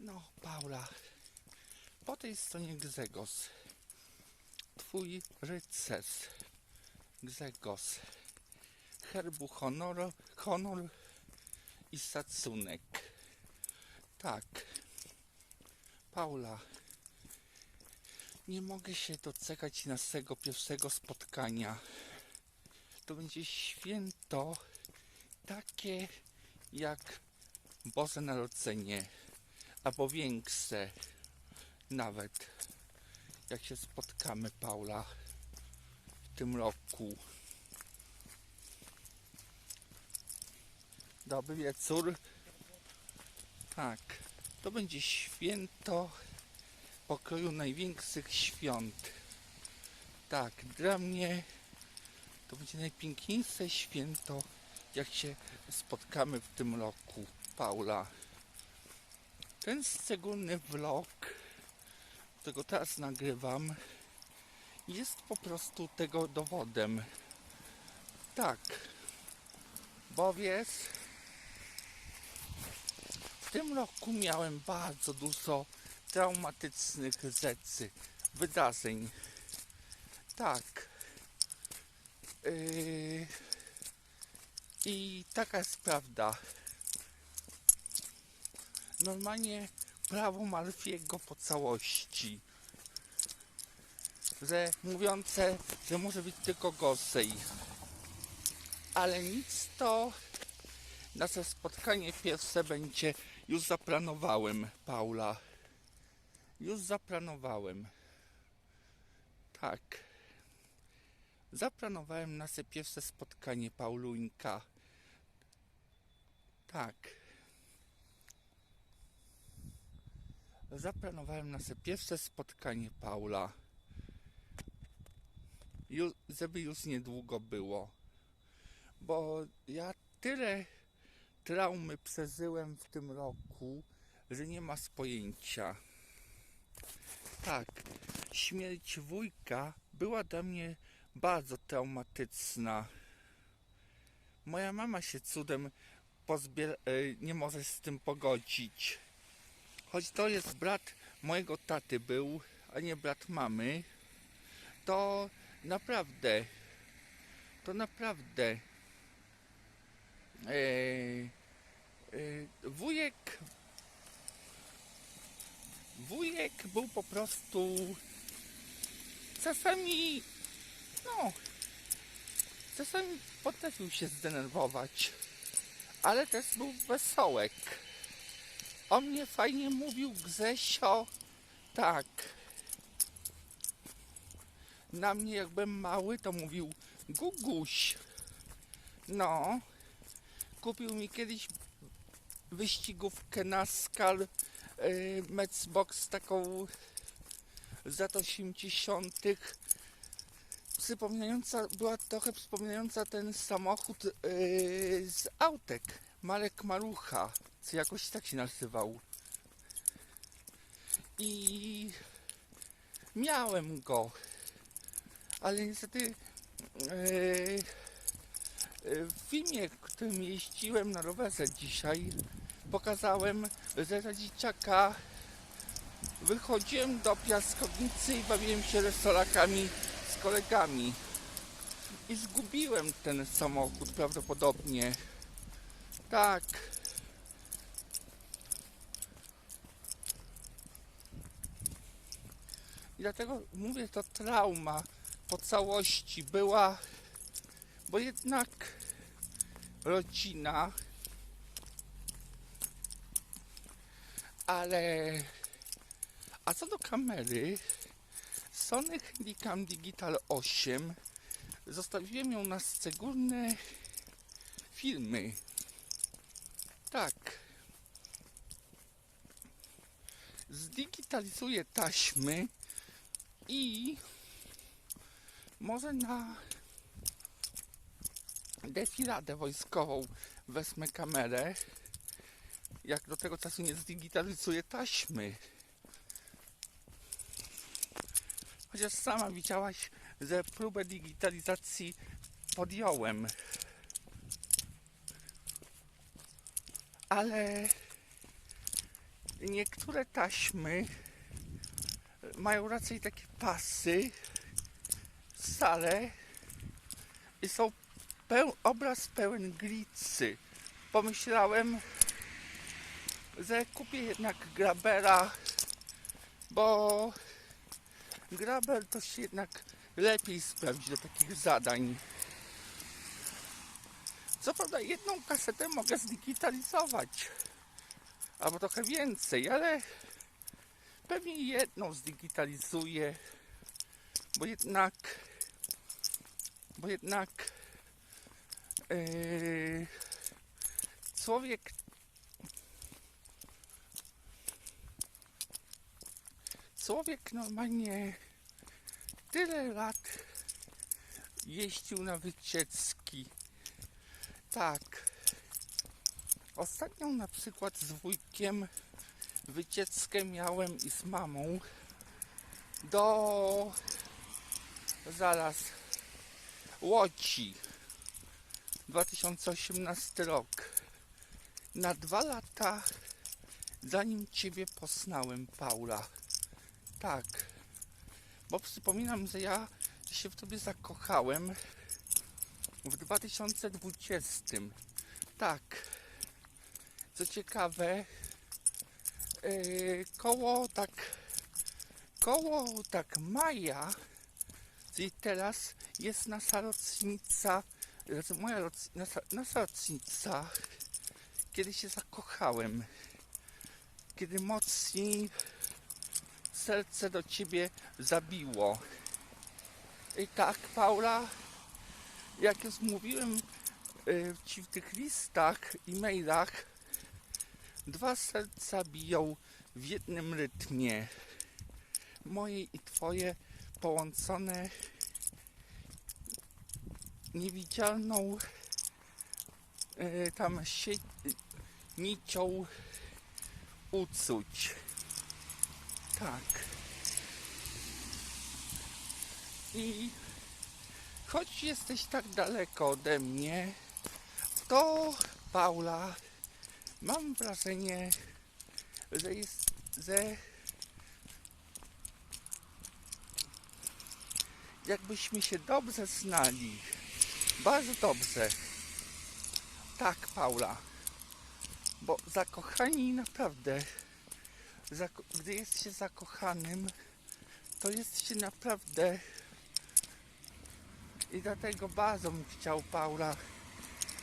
No, Paula, po tej stronie Gzegos. Twój rycerz. Gzegos. Herbu honor, honor i szacunek. Tak. Paula, nie mogę się doczekać naszego pierwszego spotkania. To będzie święto takie jak Boże Narodzenie, albo większe nawet, jak się spotkamy, Paula, w tym roku. Dobry wieczór. Tak, to będzie święto pokroju największych świąt. Tak, dla mnie to będzie najpiękniejsze święto, jak się spotkamy w tym roku, Paula. Ten szczególny vlog, którego teraz nagrywam, jest po prostu tego dowodem. Tak, bo wiesz, w tym roku miałem bardzo dużo traumatycznych rzeczy, wydarzeń. Tak. Yy, I taka jest prawda. Normalnie prawo Malfiego po całości. Że mówiące, że może być tylko gorzej. Ale nic to nasze spotkanie pierwsze będzie już zaplanowałem, Paula. Już zaplanowałem. Tak. Zaplanowałem nasze pierwsze spotkanie, Pauluńka. Tak. Zaplanowałem nasze pierwsze spotkanie, Paula. Żeby już niedługo było. Bo ja tyle traumy przeżyłem w tym roku, że nie ma pojęcia. Tak, śmierć wujka była dla mnie bardzo traumatyczna. Moja mama się cudem pozbier- e, nie może z tym pogodzić. Choć to jest brat mojego taty był, a nie brat mamy, to naprawdę, to naprawdę e, e, wujek wujek był po prostu czasami no czasami potrafił się zdenerwować ale też był wesołek on mnie fajnie mówił Gzesio. Tak. Na mnie jak byłem mały to mówił Guguś. No. Kupił mi kiedyś wyścigówkę NASCAR yy, Matchbox taką z lat 80. Przypominająca, była trochę przypominająca ten samochód yy, z autek. Marek Marucha, czy jakoś tak się nazywał. I miałem go, ale niestety yy, w filmie, którym jeździłem na rowerze dzisiaj, pokazałem, że za wychodziłem do piaskownicy i bawiłem się restorakami z kolegami. I zgubiłem ten samochód prawdopodobnie. Tak. I dlatego mówię, to trauma po całości była, bo jednak rodzina, ale a co do kamery Sony Handycam Digital 8 zostawiłem ją na szczególne filmy. Tak. Zdigitalizuję taśmy i może na defiladę wojskową wezmę kamerę, jak do tego czasu nie zdigitalizuję taśmy. Chociaż sama widziałaś, że próbę digitalizacji podjąłem. Ale niektóre taśmy mają raczej takie pasy, sale i są peł, obraz pełen glicy. Pomyślałem, że kupię jednak grabera, bo graber to się jednak lepiej sprawdzi do takich zadań. Co prawda jedną kasetę mogę zdigitalizować, albo trochę więcej, ale pewnie jedną zdigitalizuję, bo jednak, bo jednak yy, człowiek człowiek normalnie tyle lat jeździł na wycieczki. Tak. Ostatnią na przykład z wujkiem wycieczkę miałem i z mamą do zaraz Łodzi. 2018 rok. Na dwa lata zanim Ciebie poznałem Paula. Tak bo przypominam, że ja się w Tobie zakochałem w 2020 tak co ciekawe koło tak koło tak maja. Czyli teraz jest nasza rocznica moja roc, rocznica kiedy się zakochałem kiedy mocniej serce do ciebie zabiło. I tak Paula jak już mówiłem yy, ci w tych listach e-mailach Dwa serca biją w jednym rytmie. Moje i twoje połączone niewidzialną e, tam sie- nicią ucuć. Tak. I choć jesteś tak daleko ode mnie, to Paula mam wrażenie, że jest, że jakbyśmy się dobrze znali. Bardzo dobrze. Tak, Paula. Bo zakochani naprawdę, gdy jest się zakochanym, to jest się naprawdę i dlatego bardzo bym chciał, Paula,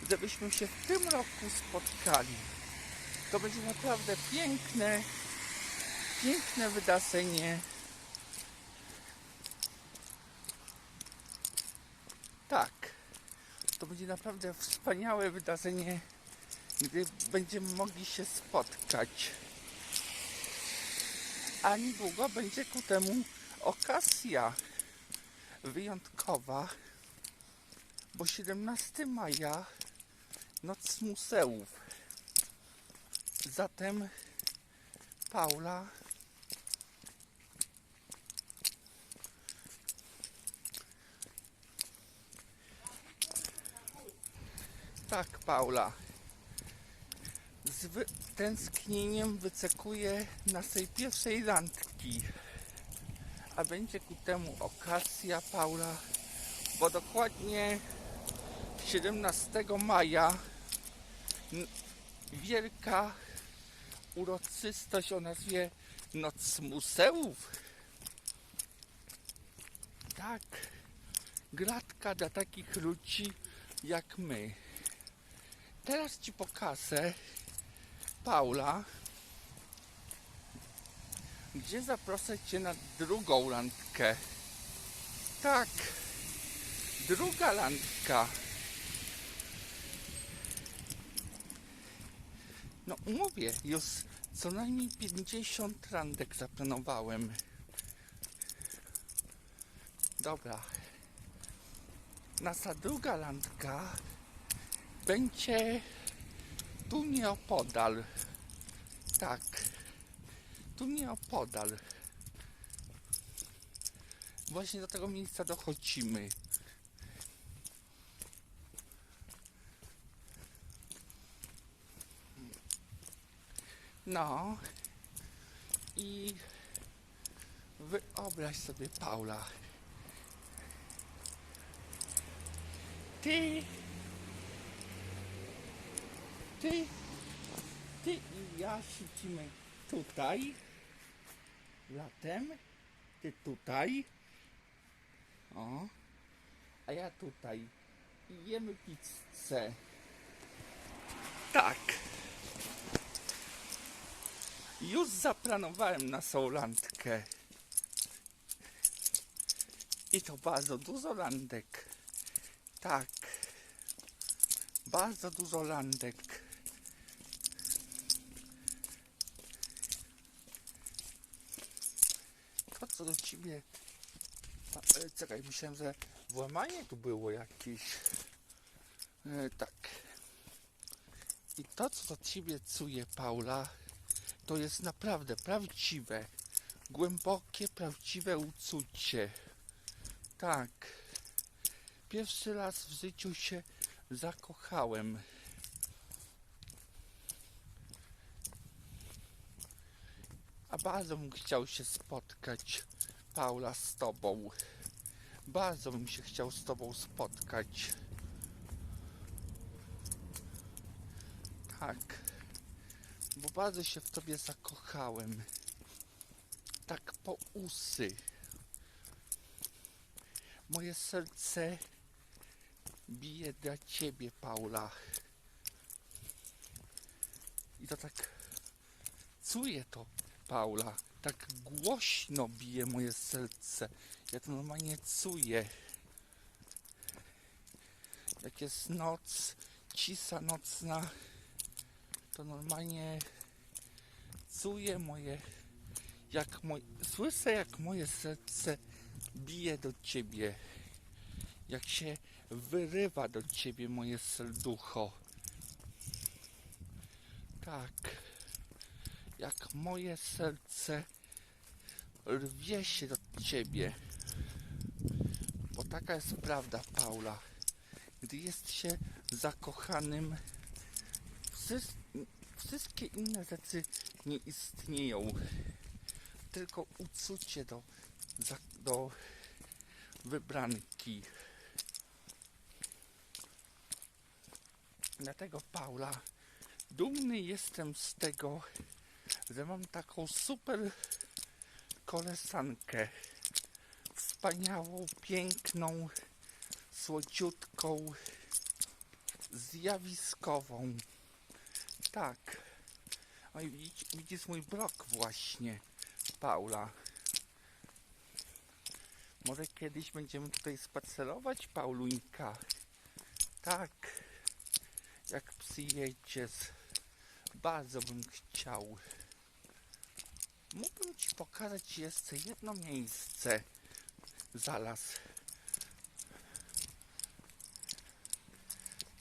żebyśmy się w tym roku spotkali. To będzie naprawdę piękne, piękne wydarzenie. Tak, to będzie naprawdę wspaniałe wydarzenie, gdy będziemy mogli się spotkać. A niedługo będzie ku temu okazja wyjątkowa, bo 17 maja Noc Museów. Zatem Paula Tak, Paula. Z wy- tęsknieniem wyczekuję naszej pierwszej randki. A będzie ku temu okazja, Paula, bo dokładnie 17 maja wielka uroczystość o nazwie Noc Museów. Tak, gratka dla takich ludzi jak my. Teraz Ci pokażę Paula, gdzie zaproszę Cię na drugą randkę. Tak, druga randka. No mówię, już co najmniej 50 randek zaplanowałem. Dobra. Nasza druga randka będzie tu nieopodal. Tak. Tu nieopodal. Właśnie do tego miejsca dochodzimy. No. I wyobraź sobie Paula. Ty, ty, ty i ja siedzimy tutaj latem, ty tutaj, o, a ja tutaj i jemy pizzę. Tak. Już zaplanowałem na sołlandkę. I to bardzo dużo landek. Tak. Bardzo dużo landek. To co do ciebie. E, Czekaj, myślałem, że włamanie tu było jakieś. E, tak. I to co do ciebie czuję, Paula, to jest naprawdę prawdziwe, głębokie, prawdziwe uczucie. Tak. Pierwszy raz w życiu się zakochałem. A bardzo bym chciał się spotkać, Paula, z tobą. Bardzo bym się chciał z tobą spotkać. Tak. Bo bardzo się w tobie zakochałem. Tak po usy. Moje serce bije dla ciebie, Paula. I to tak czuję to, Paula. Tak głośno bije moje serce. Ja to normalnie czuję. Jak jest noc, cisza nocna, to normalnie czuję moje, jak moje, słyszę jak moje serce bije do ciebie, jak się wyrywa do ciebie moje serducho. Tak, jak moje serce rwie się do ciebie. Bo taka jest prawda, Paula. Gdy jest się zakochanym, wszyscy wszystkie inne rzeczy nie istnieją. Tylko uczucie do, do wybranki. Dlatego Paula, dumny jestem z tego, że mam taką super koleżankę. Wspaniałą, piękną, słodziutką, zjawiskową. Tak. O i widzisz, widzisz mój blok właśnie, Paula. Może kiedyś będziemy tutaj spacerować, Pauluńka? Tak. Jak przyjedziesz, bardzo bym chciał. Mógłbym ci pokazać jeszcze jedno miejsce. Zaraz.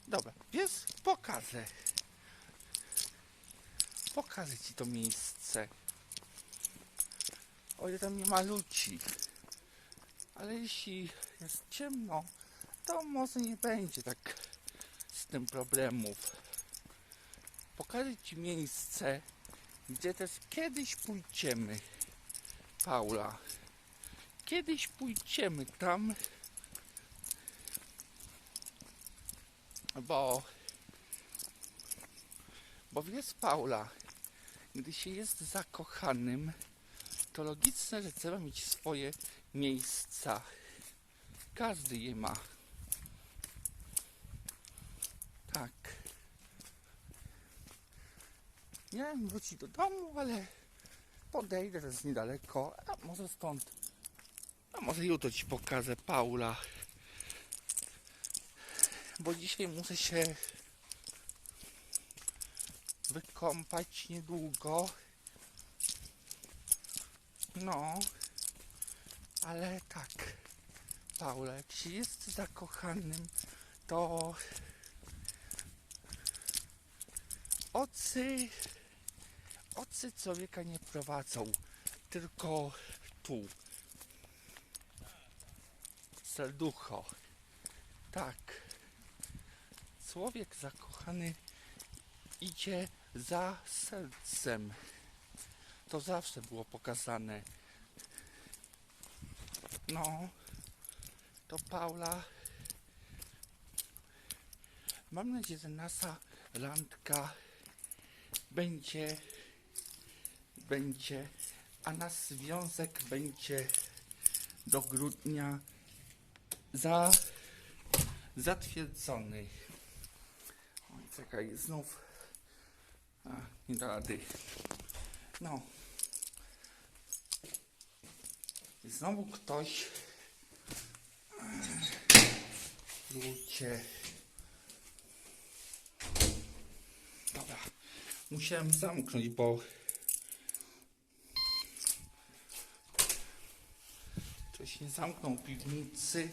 Dobra, wiesz, pokażę. Pokażę ci to miejsce. O ile tam nie ma ludzi. Ale jeśli jest ciemno, to może nie będzie tak z tym problemów. Pokażę ci miejsce, gdzie też kiedyś pójdziemy. Paula. Kiedyś pójdziemy tam, bo bo wiesz, Paula, gdy się jest zakochanym, to logiczne, że trzeba mieć swoje miejsca. Każdy je ma. Tak. Miałem wrócić do domu, ale podejdę, to jest niedaleko. A może stąd. A może jutro ci pokażę Paula. Bo dzisiaj muszę się wykąpać niedługo. No, ale tak, jak się jest zakochanym, to ocy, ocy człowieka nie prowadzą, tylko tu. Serducho. Tak. Człowiek zakochany idzie za sercem. to zawsze było pokazane. No, to Paula. Mam nadzieję, że nasza randka będzie, będzie, a nasz związek będzie do grudnia za, zatwierdzony. Oj, czekaj, znów. A, nie da rady. No. I Znowu ktoś. Ludzie. Dobra. Musiałem zamknąć, bo. Ktoś nie zamknął piwnicy.